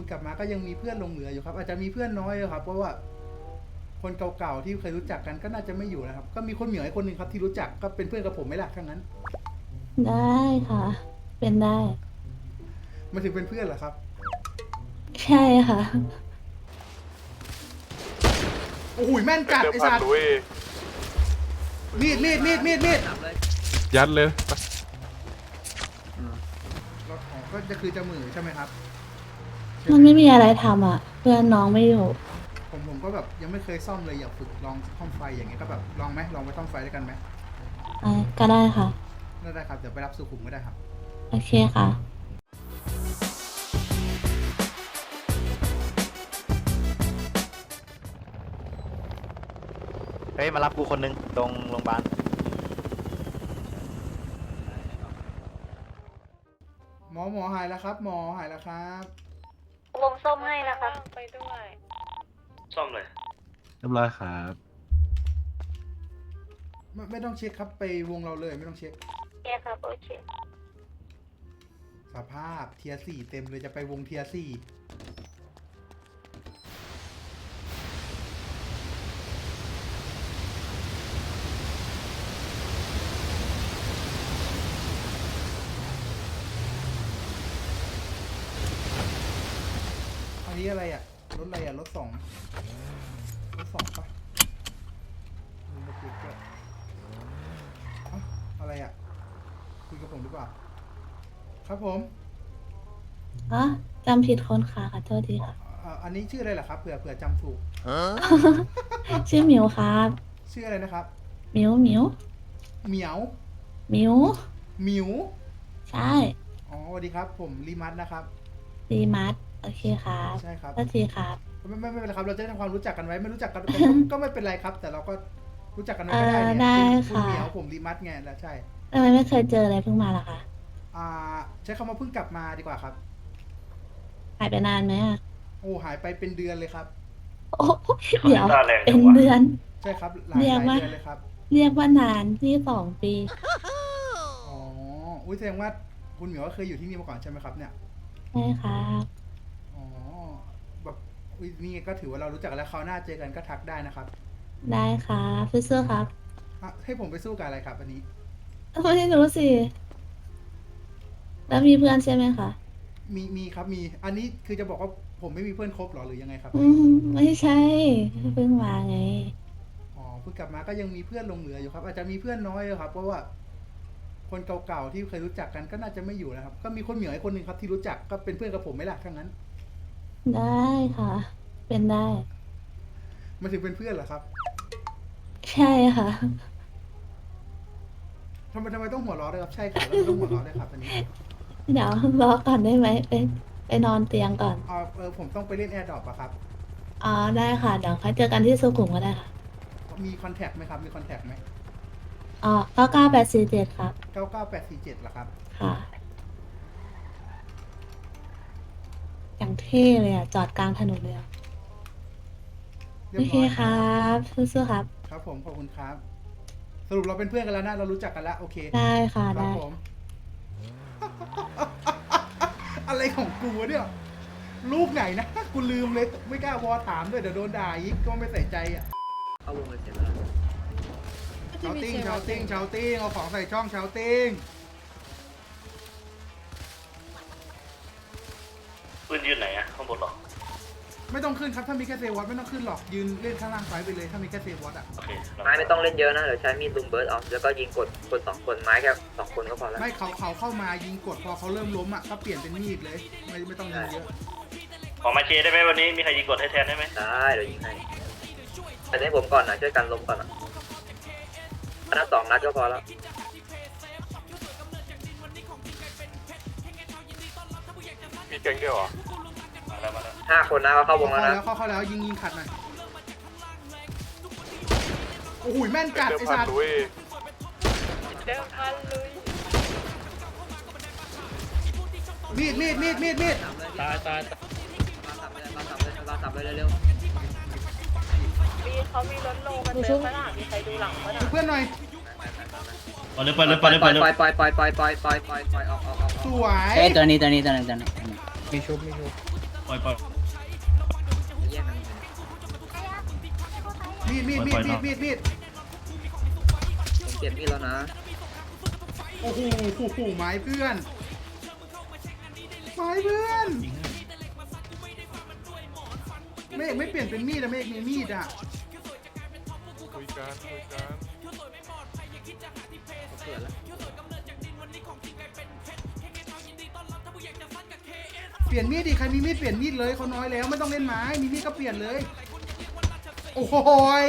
คุณกลับมาก็ยังมีเพื่อนหลงเหลืออยู่ครับ อาจจะมีเพื่อนน้อยอะครับ เพราะว่าคนเก่าๆที่เคยรู้จักกันก็น่าจะไม่อยู่นะครับ ก็มีคนเหมียวไอ้คนหนึ่งครับที่รู้จักก็เป็นเพื่อนกับผมไหม่ล่ะทั้งนั้น ได้ค่ะ เป็นได้ มันถึงเป็นเพื่อนเหรอครับ ใช่ค่ะ โอ้โหแม่นจัดไอ้สัตว์มีดมีดมีดมีดมีดยัดเลยรถของก็จะคือจะมือใช่ไหมครับ มันไม่มีอะไรทำอะ เพื่อนน้องไม่อยู่ ผมผมก็แบบยังไม่เคยซ่อมเลยอยากฝึกลองซ่อมไฟอย่างเงี้ยก็แบบลองไหมลองไปซ่อมไฟด้วยกันไหมอะก็ได้ค่ะ ได้ได้ครับเดี๋ยวไปรับสุขุมก็ได้ครับ โอเคค่ะ เฮ้ย มารับกูคนหนึงตรงโรงพยาบาลหมอหมอหายแล้วครับ หมอหายแล้วครับ วงส้มให้นะคะ ไปด้วยซ่อมเลย เรียบร้อยครับไม่ไม่ต้องเช็คครับไปวงเราเลยไม่ต้องเช็คโอเคครับ โอเค สภาพเทียสี่เต็มเลยจะไปวงเทียสี่ นนี้อะไรอะ รถอะไรอะ รถสองรถสองปะมีรถติดด้วยเอ้าอะไรอะ คุยกับผมดีกว่า ครับผมอะจำผิดคนค่ะขอโทษทีค่ะ อ่าอันนี้ชื่ออะไรเหรอครับ เผื่อเผื่อจำถูก ชื่อหมิวครับชื่ออะไรนะครับ หมิวหมิวเหมียวหมิวหมิว ใช่ อ๋อสวัสดีครับ ผมรีมัสนะครับ ดีมัด โอเคครับใช่ครับ โทษทีครับ ไม่ไม่ไม่เป็นไรครับ เราจะได้ทำความรู้จักกันไว้ ไม่รู้จักกันก็ก็ไม่เป็นไรครับ แต่เราก็รู้จักกันไว้ก็ได้เออเนี่ยได้คุณคุณค่ะ เหมียวผมรีมัสไงแล้วใช่ ทำไมไม่เคยเจออะไรเพิ่งมาล่ะคะอ่า ใช้คำว่าเพิ่งกลับมาดีกว่าครับ หายไปนานไหมอะโอ้หายไปเป็นเดือนเลยครับ โอ้เดี๋ยวเป็นเดือน ใช่ครับหลายเรียกหลายว่าเดือนเลยครับ เรียกว่านานที่สองปี อ๋อ อุ้ยแสดงว่าคุณเหมียวก็เคยอยู่ที่นี่มาก่อนใช่ไหมครับเนี่ย ใช่ครับอ๋อแบบอุ๊ย นี่ก็ถือว่าเรารู้จักกันแล้วคราวหน้าเจอกันก็ทักได้นะครับได้ครับสู้ๆครับอะให้ผมไปสู้กับอะไรครับอันนี้ ไม่รู้สิ แล้วมีเพื่อนใช่ไหมคะ มีมีครับมี อันนี้คือจะบอกว่าผมไม่มีเพื่อนคบเหรอหรือยังไงครับ อืมไม่ใช่เพิ่งมาไง อ๋อเพิ่งกลับมาก็ยังมีเพื่อนหลงเหลืออยู่ครับ อาจจะมีเพื่อนน้อยอะครับ เพราะว่า คนเก่าๆที่เคยรู้จักกันก็น่าจะไม่อยู่นะครับ ก็มีคนเหมียวไอ้คนหนึ่งครับที่รู้จักก็เป็นเพื่อนกับผมไหม่ล่ะทั้งนั้น ได้ค่ะ เป็นได้ มันถึงเป็นเพื่อนเหรอครับใช่ค่ะ ทำไมทำไมต้องหัวเราะด้วยครับ ใช่ครับแล้วทำไมต้องหัวเราะด้วยครับอันนี้เดี๋ยวรอก่อนได้ไหมไปไปนอนเตียงก่อนอ๋อเออผมต้องไปเล่นแอร์ดรอปอะครับ อ๋อได้ค่ะเดี๋ยวค่อยเจอกันที่สุขุมก็ได้ค่ะมีคอนแทคไหมครับ มีคอนแทคไหมอ๋อเก้าเก้าแปดสี่เจ็ดครับ เก้าเก้าแปดสี่เจ็ดเหรอครับ ค่ะ เท่เลยอะ จอดกลางถนนเลยอะเรียโอบเคร้อยครับสู้ๆครับ ครับผมขอบคุณครับ สรุปเราเป็นเพื่อนกันแล้วนะ เรารู้จักกันแล้ว โอเคได้ค่ะครับได้ผม อะไรของกูวะเนี่ยลูกไหนนะ กูลืมเลยไม่กล้าวอถามด้วยเดี๋ยวโดนด่าอีกก็ไม่ใส่ใจอะเข้าวงเลยเสร็จแล้วชาวติ้งชาวติ้งชาวติ้งเอาของใส่ช่องชาวติ้ง ไหนอะข้างบนหรอ ไม่ต้องขึ้นครับถ้ามีแค่เซวอตไม่ต้องขึ้นหรอกยืนเล่นข้างล่างไฟไปเลยถ้ามีแค่เซวอตอะโอเคไม้ไม่ต้องเล่นเยอะนะเดี๋ยวใช้มีดลุมเบิร์ดเอาแล้วก็ยิงกดคนสองคนไม้แค่สองคนก็พอแล้วไม่เขาเขาเข้ามายิงกดพอเขาเริ่มล้มอะก็เปลี่ยนเป็นมีดเลย ไม่ไม่ต้องยิงเยอะขอมาเชได้ไหมวันนี้มีใครยิงกดให้แทนได้ไหมได้เดี๋ยวยิงให้แต่ให้ผมก่อนหน่อยช่วยกันล้มก่อนอะนัดสองนัดก็พอแล้วมีแก๊งเดียวเหรอ ห้าคนนะเขาเข้าวงแล้วนะเข้าเข้าแล้วยิงยิงขัดหน่อยโอ้ยแม่นกัดไอ้สัตว์เดิมพันลุยมีดมีดมีดมีดมีดตายตายมีเขามีรถโลกันเดิมฝรั่มีใครดูหลังมั้งเพื่อนหน่อยไปเลยไปเลยไปเลยไปไปไปไปไปไปไปออกออกออกสวยเอ้ตัวนี้ตอนนี้ตอนนี้ตอนนี้มีชุบมีชุบปไป มีดมีดมีดมีดมีดมีดผมเปลี่ยนมีดแล้วนะโอ้โหโอ้โหไม้เพื่อนไม้เพื่อนเมฆไม่เปลี่ยนเป็นมีดอะเมฆมีมีดอะคุยกันคุยกันเปิดแล้วเปลี่ยนมีดดิใครมีมีดเปลี่ยนมีดเลยเขาน้อยแล้วไม่ต้องเล่นไม้มีมีดก็เปลี่ยนเลย โอ้โหย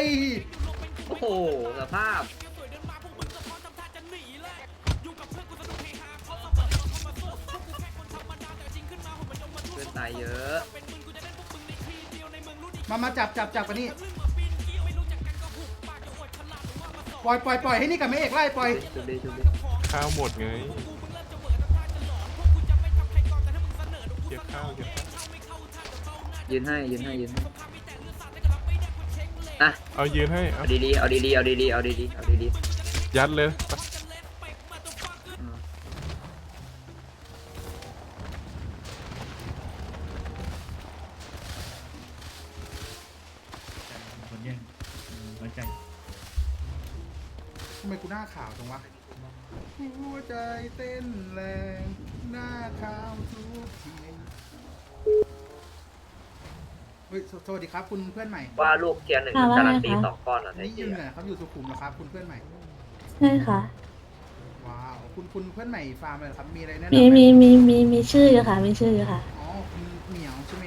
โอ้โหสภาพเพื่อนตายเยอะมามาจับจับจับกันนี่ปล่อยปล่อยปล่อยให้นี่กับแม่เอกไล่ปล่อยจุดดีจุดดีข้าวหมดไงเก็บข้าวเก็บข้าวยืนให้ยืนให้ยืนให้อะ เอายืนให้เอาเอาดีๆเอาดีๆเอาดีๆเอาดีๆเอาดียัดเลยไปๆอืมคนแย่งไว้ใจทำไมกูหน้าขาวจังวะหัวใจเต้นแรง เฮ้ยสสวัสดีครับ คุณเพื่อนใหม่ว่าลูกเทียร์หนึ่งค่ะว่าการันไงตีคะสองก้อนเหรอไทนี่เจีอยู่ยไหนครับอยู่สุขุมเหรอครับ คุณเพื่อนใหม่ใช่ค่ะ ว้าวคุณคุณเพื่อนใหม่ฟาร์มอะไรเหรอครับมีอะไรแนะนำมีไหมีมีมีมีชื่ออยู่ค่ะ มีชื่ออยู่ค่ะ อ๋อคุณเหมียวใช่ไหม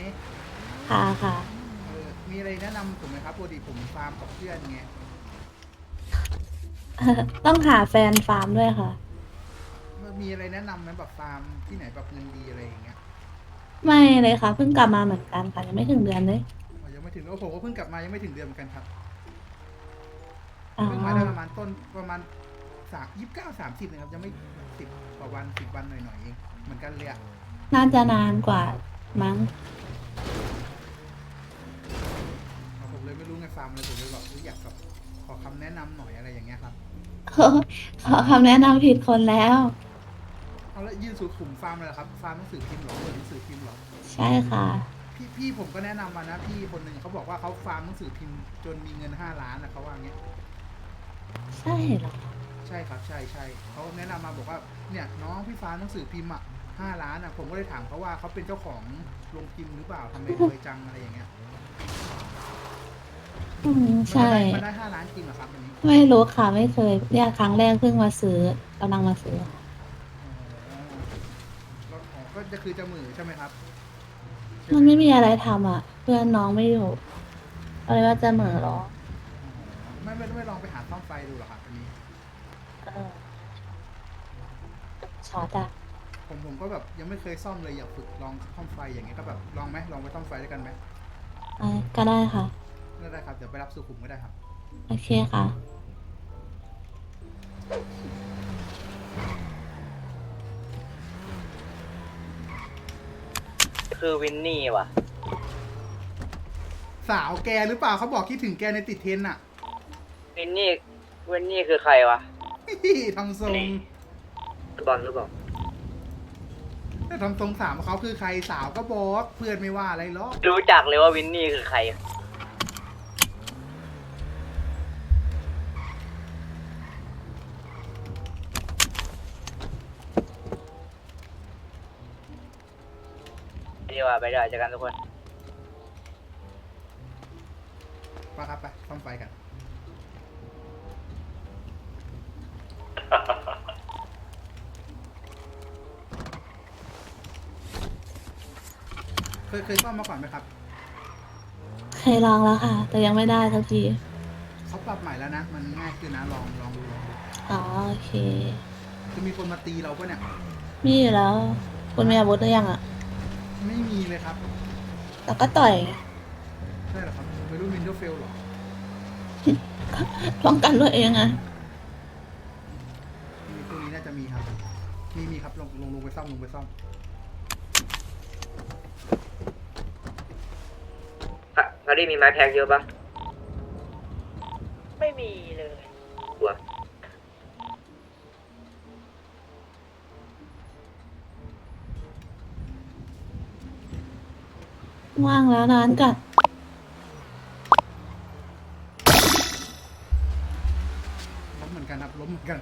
ค่ะค่ะ เออมีอะไรแนะนำผมไหมครับปกติผมฟาร์มกับเพื่อนไงต้องหาแฟนฟาร์มด้วยค่ะ มีอะไรแนะนำไหมแบบฟาร์มที่ไหนแบบเงินดีอะไรอย่างเงี้ย ไม่เลยค่ะ เพิ่งกลับมาเหมือนกันค่ะยังไม่ถึงเดือนเลยอ๋อยังไม่ถึงโอ้ผมก็เพิ่งกลับมายังไม่ถึงเดือนเหมือนกันครับอ๋อเพิ่งมาได้ประมาณต้นประมาณสามยี่สิบเก้าสามสิบนะครับยังไม่สิบกว่าวันสิบวันหน่อยๆเองเหมือนกันเลยอะน่าจะนานกว่ามั้งผมเลยไม่รู้ไงฟาร์มอะไรผมเลยแบบอยากแบบขอคำแนะนำหน่อยอะไรอย่างเงี้ยครับ ขอคำแนะนำผิดคนแล้ว เอาแล้วยืนสุขุมฟาร์มอะไรครับ ฟาร์มหนังสือพิมพ์เหรอเปิดหนังสือพิมพ์เหรอ ใช่ค่ะ พี่พี่ผมก็แนะนำมานะพี่คนหนึ่งเขาบอกว่าเขาฟาร์มหนังสือพิมพ์จนมีเงินห้าล้านนะเขาว่างี้ใช่เหรอใช่ครับใช่ใช่เขาแนะนำมาบอกว่าเนี่ยน้องพี่ฟาร์มหนังสือพิมพ์อะห้าล้านอะผมก็เลยถามเขาว่าเขาเป็นเจ้าของโรงพิมพ์หรือเปล่าทำไมรวยจังอะไรอย่างเงี้ยอืมใช่ มันได้ห้าล้านจริงเหรอครับอันนี้ไม่รู้ค่ะ ไม่เคยเนี่ยครั้งแรกเพิ่งมาซื้อกำลังมาซื้ออ๋อแล้วอ๋อก็ จะคือจะมือใช่ไหมครับมันไม่มีอะไรทำอะ เพื่อนน้องไม่อยู่อะไรว่าจะเหม่อเหรอไม่ไม่ไม่ลองไปหาซ่อมไฟดูเหรอครับอันนี้ เออช็อตอะผมผมก็แบบยังไม่เคยซ่อมเลยอยากฝึกลองซ่อมไฟอย่างเงี้ยก็แบบลองไหมลองไปซ่อมไฟด้วยกันไหมอะก็ได้ค่ะ ได้ได้ครับเดี๋ยวไปรับสุขุมก็ได้ครับ โอเคค่ะ คือวินนี่ว่ะ สาวแกหรือเปล่าเขาบอกคิดถึงแกในติดเทรนด์อะวินนี่ วินนี่คือใครวะ ทำทรงบอลหรือเปล่าแต่ทำทรงสามเขาคือใครสาวก็บอกเพื่อนไม่ว่าอะไรหรอกรู้จักเลยว่าวินนี่คือใคร ดีว่าไปด้วยเจอกันทุกคนไปครับไปซ่อมไฟกัน เคยเคยซ่อมมาก่อนไหมครับเคยลองแล้วค่ะ แต่ยังไม่ได้สักทีเขาปรับใหม่แล้วนะ มันง่ายขึ้นนะลองลองดูลองดูอ๋อโอเคจะมีคนมาตีเราปะเนี่ย มีอยู่แล้ว คุณมีอาวุธหรือยังอะ ไม่มีเลยครับแล้วก็ต่อยใช่เหรอครับไม่รู้วินโดว์เฟลหรอป้องกันตัวเองอะมีตัวนี้น่าจะมีครับ มีมีครับลงลงลงไปซ่อมลงไปซ่อมคารี่มีไม้แพ็กเยอะปะ ไม่มีเลย กลัว ว่างแล้วนอนก่อนล้มเหมือนกันครับล้มเหมือนกัน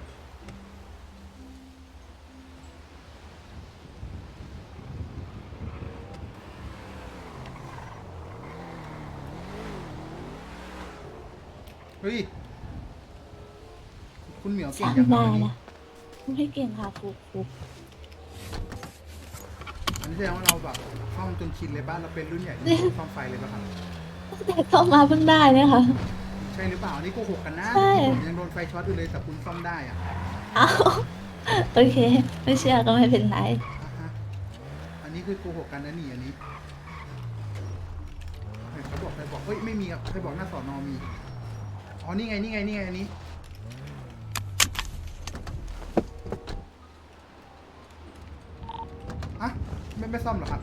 เฮ้ย คุณเหมียวเก่งจังทำได้วันนี้นะไม่เก่งค่ะฟุกฟุกอั นนี้แสดงว่าเราแบบซ่อมจนชินเลยบ้านเราเป็นรุ่นใหญ่ที่ซ่อมไฟเลยป่ะครับแต่เข้ามาเพิ่งได้เนี่ยค่ะ ใช่หรือเปล่าอันนี้โกหกกันนะใช่ ผมยังโดนไฟช็อตอยู่เลยแต่คุณซ่อมได้อะเอาโอเค ไม่เชื่อก็ไม่เป็นไร อะฮะอันนี้คือโกหกกันนะนี่อันนี้เฮ้ยเขาบอกใครบอกเฮ้ยไม่มีครับใครบอกหน้าสอนอมีอ๋อนี่ไงนี่ไงนี่ไงอันนี้ อะ ไม่ไม่ซ่อมเหรอครับ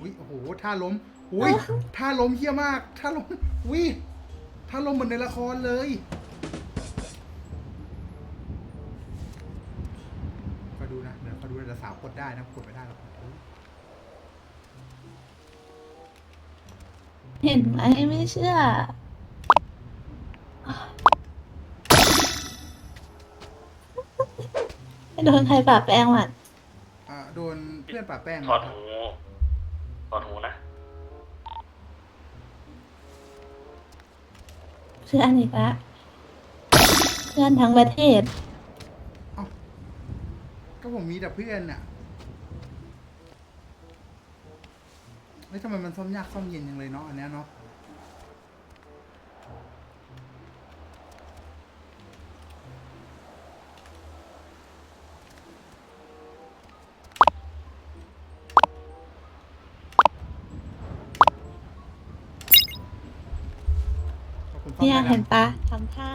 อุ้ยโอ้โหท่าล้ม อุ้ยท่าล้มเฮี้ยมากท่าล้มอุ้ยท่าล้มเหมือนในละครเลยก็ดูนะ เดี๋ยวก็ดูนะแต่สาวกด ได้นะกดไม่ได้หรอกเห็นไหมไม่เชื่อ ไม่โดนใครปรับแป้งหมันอ่าโดนเพื่อนป่าแป้งถอดหูถอดหูนะ เพื่อนอีกแล้วเพื่อนทั้งประเทศ ก็ผมมีแต่เพื่อนน่ะ ไม่ทำไมมันซ่อมยากซ่อมเย็นยังเลยเนาะอันเนี้ยเนาะผมซ่อมเนี่ยได้เห็แล้นวปะทำท่า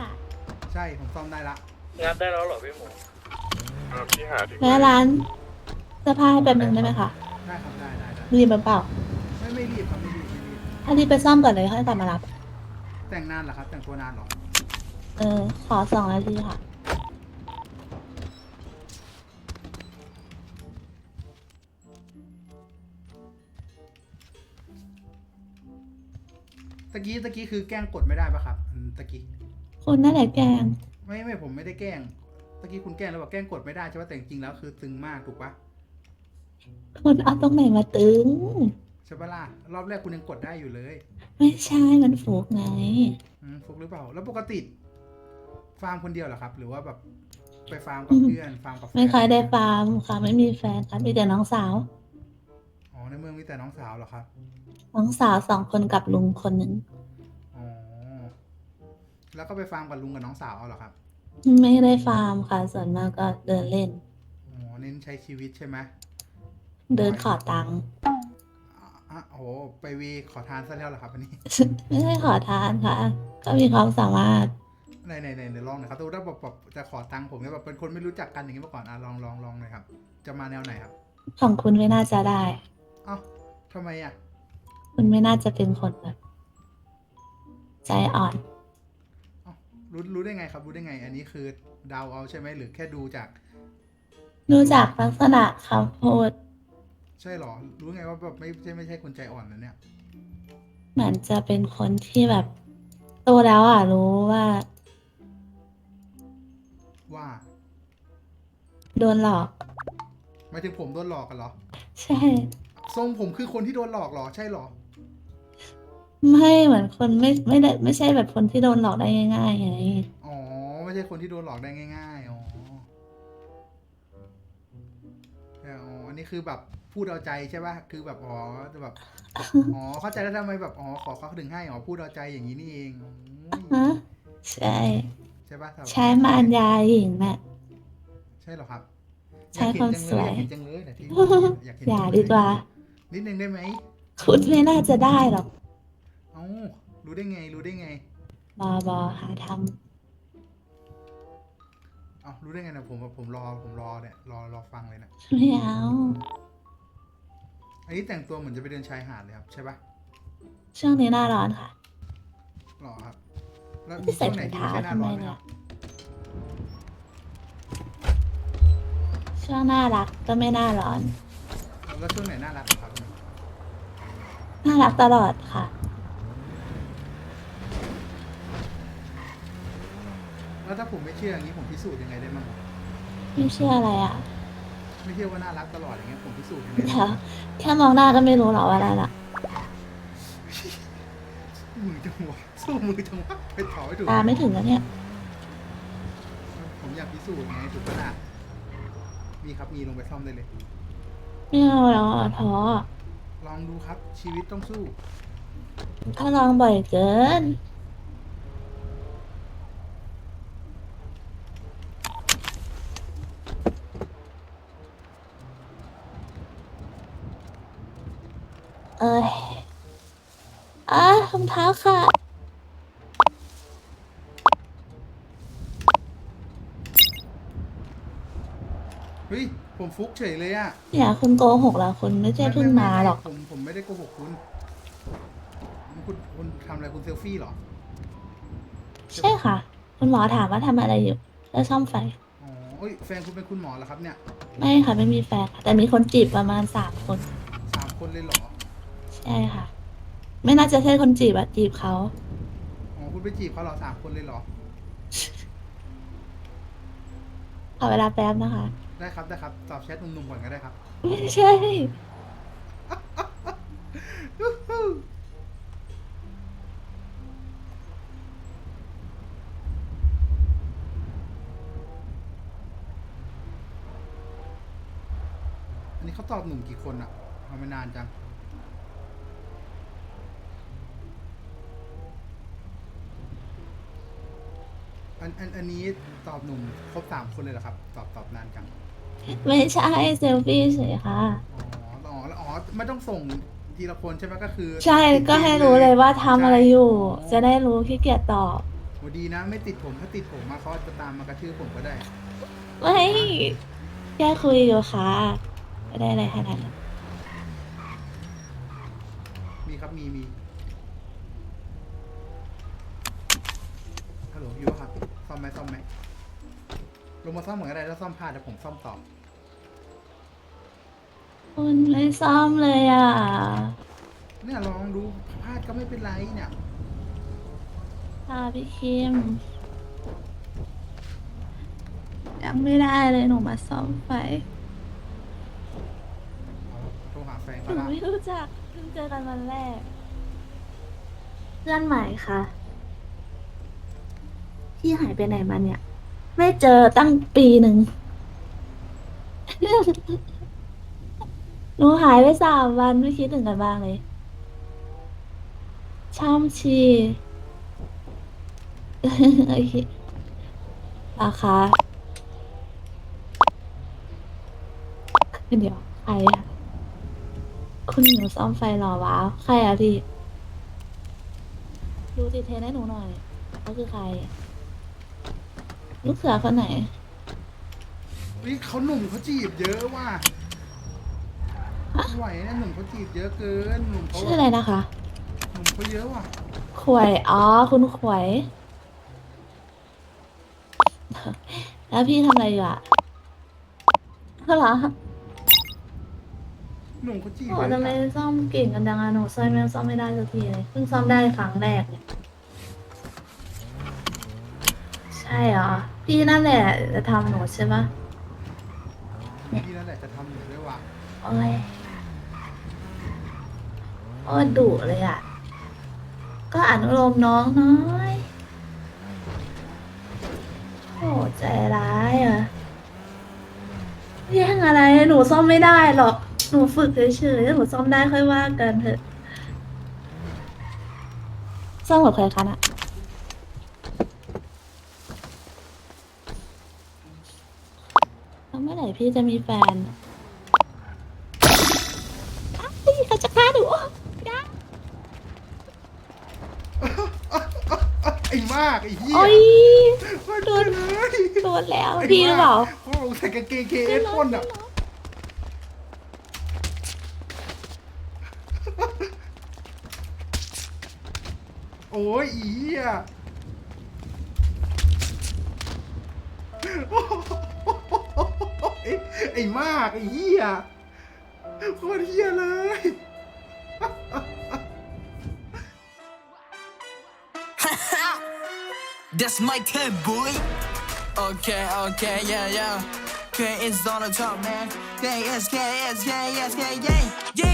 ใช่ผมซ่อมได้ละ งัดได้แล้วเหรอพี่หมูเออพี่หาถึงแม่ร้านเสื้อผ้าให้แป๊บนึงได้ไหมคะได้ครับได้ได้ได้รีบเปล่า ไม่ไม่รีบครับไม่รีบไม่รีบถ้ารีบไปซ่อมก่อนเลยค่อยกลับมารับ แต่งนานเหรอครับแต่งตัวนานเหรอเออ ขอสองนาทีค่ะ ตะกี้ตะกี้คือแกล้งกดไม่ได้ปะครับอืมตะกี้คุณนั่นแหละแกล้งไม่ไม่ผมไม่ได้แกล้งตะกี้คุณแกล้งแล้วบอกแกล้งกดไม่ได้ใช่ปะแต่จริงๆแล้วคือตึงมากถูกปะคุณเอาตรงไหนมาตึง ใช่ปะล่ะรอบแรกคุณยังกดได้อยู่เลยไม่ใช่มันฟุกไงอืมฟุกหรือเปล่า แล้วปกติฟาร์มคนเดียวเหรอครับ หรือว่าแบบไปฟาร์มกับเพื่อนฟาร์มกับแฟนไม่เคยได้ฟาร์มค่ะไม่มีแฟนค่ะมีแต่น้องสาวอ๋อในเมืองมีแต่น้องสาวเหรอครับน้องสาวสองคนกับลุงคนหนึ่งอ๋อแล้วก็ไปฟาร์มกับลุงกับน้องสาวเอาเหรอครับ ไม่ได้ฟาร์มค่ะส่วนมากก็เดินเล่นอ๋อเน้นใช้ชีวิตใช่ไหมเดินขอตังค์ อะอะโอ้โหไปวีขอทานซะแล้วเหรอครับอันนี้ ไม่ได้ขอทานค่ะ ก็มีความสามารถ ไหนไหนไหนไหนลองหน่อยครับถ้าแบบแบบจะขอตังค์ผมเนี่ยแบบเป็นคนไม่รู้จักกันอย่างนี้มาก่อนอะลองลองลองหน่อยครับ จะมาแนวไหนครับ ของคุณไม่น่าจะได้ เอ้าทำไมอะ คุณไม่น่าจะเป็นคนแบบใจอ่อนเอ้ารู้รู้ได้ไงครับ รู้ได้ไง อันนี้คือเดาเอาใช่ไหมหรือแค่ดูจาก ดูจากลักษณะคำพูด ใช่หรอ รู้ไงว่าแบบไม่ใช่ไม่ใช่คนใจอ่อนนะเนี่ย เหมือนจะเป็นคนที่แบบโตแล้วอะ รู้ว่า ว่าโดนหลอก หมายถึงผมโดนหลอกกันเหรอ ใช่ ทรงผมคือคนที่โดนหลอกเหรอ ใช่เหรอ ไม่เหมือนคนไม่ไม่ได้ไม่ใช่แบบคนที่โดนหลอกได้ง่ายๆไงอ๋อ ไม่ใช่คนที่โดนหลอกได้ง่าย ๆ อ๋อแต่อ๋อ อันนี้คือแบบ พูดเอาใจใช่ป่ะคือแบบอ๋อจะแบบอ๋อเข้าใจแล้วทำไมแบบอ๋อขอเขาถึงให้อ๋อพูดเอาใจอย่างนี้นี่เองอ๋อฮะใช่ใช่ป่ะแต่ใช้มารยาหญิงน่ะใช่เหรอครับใช้ความสวยอยากเห็นจังเลยอยากเห็นจังเลยนะที่อยากเห็นอย่าจังเลยดีกว่า นิดนึงได้ไหมคุณไม่น่าจะได้หรอกเอ้ารู้ได้ไงรู้ได้ไงบอบอหาทเอารู้ได้ไงนะผมผมรอผมรอเนี่ยรอรอฟังเลยนะไม่เอา อันนี้แต่งตัวเหมือนจะไปเดินชายหาดเลยครับ ใช่ปะช่วงนี้หน้าร้อนค่ะ หรอครับ แล้วมีไม่ใส่ช่วงไหนถุงที่เท้าไม่ใช่หน้าร้อนไหมทำไมเนี่คยรับช่วงน่ารักก็ไม่น่าร้อน แล้วช่วงไหนน่ารักครับน่ารักตลอดค่ะ แล้วถ้าผมไม่เชื่ออย่างนี้ผมพิสูจน์ยังไงได้บ้างไม่เชื่ออะไรอะ ไม่เชื่อว่าน่ารักตลอดอย่างเงี้ยผมพิสูจน์ยังไงเดี๋ยวแค่มองหน้าก็ไม่รู้หรอกว่าน่ารักมือจังหวะสู้มือจังหวะไปถอยถูกตาไม่ถึงแล้วเนี่ย ผมอยากพิสูจน์ไงถูกปะล่ะมีครับมีลงไปซ่อมได้เลย ไม่เอาแล้วอะท้อลองดูครับชีวิตต้องสู้ ถ้าลองบ่อยเกิน เอ้ยอะรองเท้าค่ะ เฮ้ย ผมฟุกเฉยเลยอะเนี่ยคุณโกหกแล้วคุณไม่ใช่เพิ่งมาหรอกไไผมผมไม่ได้โกหกคุณ คุณคุณทำอะไรคุณเซลฟี่เหรอ ใช่ค่ะ คุณหมอถามว่าทำอะไรอยู่แล้วซ่อมไฟ อ๋อเอ้ยแฟนคุณเป็นคุณหมอเหรอครับเนี่ยไม่ค่ะ ไม่มีแฟนค่ะแต่มีคนจีบประมาณสามคน สามคนเลยเหรอ ใช่ค่ะ ไม่น่าจะใช่คนจีบอะจีบเขา อ๋อคุณไปจีบเขาเหรอสามคนเลยเหรอ ขอเวลาแป๊บนะคะ ได้ครับได้ครับตอบแชทหนุ่มๆก่อนก็ได้ครับ ไม่ใช่ อันนี้เขาตอบหนุ่มกี่คนอะทำไมนานจัง อันอันอันนี้ตอบหนุ่มครบสามคนเลยเหรอครับ ตอบตอบนานจัง ไม่ใช่เซลฟี่เฉยค่ะ อ๋ออ๋อแล้วอ๋อไม่ต้องส่งทีละคนใช่ไหมก็คือใช่ติดก็ให้ติดรู้เลยว่าทำอะไรอยู่ใช่จะได้รู้ขี้เกียจตอบ โหดีนะ ไม่ติดผมถ้าติดผมมาเขาจะตามมากระทืบผมก็ได้ ไม่แค่คุยอยู่ค่ะไม่ได้อะไรขนาดนั้นมีครับมีมีฮัลโหลอยู่ปะครับซ่ อมไหมซ่อมไหมลงมาซ่อมเหมือนกันได้แล้วซ่อมพลาดเดี๋ยวผมซ่อมต่อคุณไม่ซ่อมเลยอะ เนี่ยลองดูพลาดก็ไม่เป็นไรเนี่ยค่ะพี่คิม ยังไม่ได้เลยหนูมาซ่อมไฟเอาโทรหาแฟนหก็นูได้ไม่รู้จักเพิ่งเจอกันวันแรก เพื่อนใหม่ค่ะ พี่หายไปไหนมาเนี่ย ไม่เจอตั้งปีหนึ่ง หนูหายไปสามวันไม่คิดถึงกันบ้างเลย ช่ำชี โอเคราคาเดี๋ยวใครอะคุณหนูซ่อมไฟหรอวะใครอะพี่ ดูติเทนให้หนูหน่อยเขาคือใคร ลูกเสือคนไหนเฮ้ยเขาหนุ่มเขาจีบเยอะว่ะไม่ไหวนะหนุ่มเขาจีบเยอะเกินหนุ่มเขาชื่ออะไรนะคะ หนุ่มเขาเยอะว่ะขวย อ๋อ คุณขวย แล้วพี่ทำอะไรอยู่อะเหรอหนุ่มเขาจีบโอ้เยอะทำไมจังซ่อมเก่งกันจังอะหนูซ่อมไม่ซ่อมไม่ได้สักทีเลย เพิ่งซ่อมได้ครั้งแรกเลยใช่เหรอ พี่นั่นแหละจะทำหนูใช่ปะพี่นั่นแหละจะทำหนูด้วยว่ะโอ้ยโอ้ดุเลยอะก็อนุโลมน้องน้อยโอ้ใจร้ายอะแย่งอะไรหนูซ่อมไม่ได้หรอก หนูฝึกเฉยๆถ้าหนูซ่อมได้ค่อยว่ากันเถอะซ่อมกับใครคะน่ะ แล้วเมื่อไหร่ พี่จะมีแฟนอ้าวพี่เขาจะฆ่าหนูไอ้อ้มากไอ้เหี้ยโอ้ยมาโดน เลยโดนแล้วพี่หรือเปล่าโอ้โหใส่กางเกงเคเอสพ่นอะโอ้ยอีเหี้ย ไอ้ไอ้มากไอ้เหี้ยโคตรเหี้ยเลย That's my cat, boy. Okay, okay, yeah, yeah. K is on the top, man. K is K is K is K, yeah, yeah.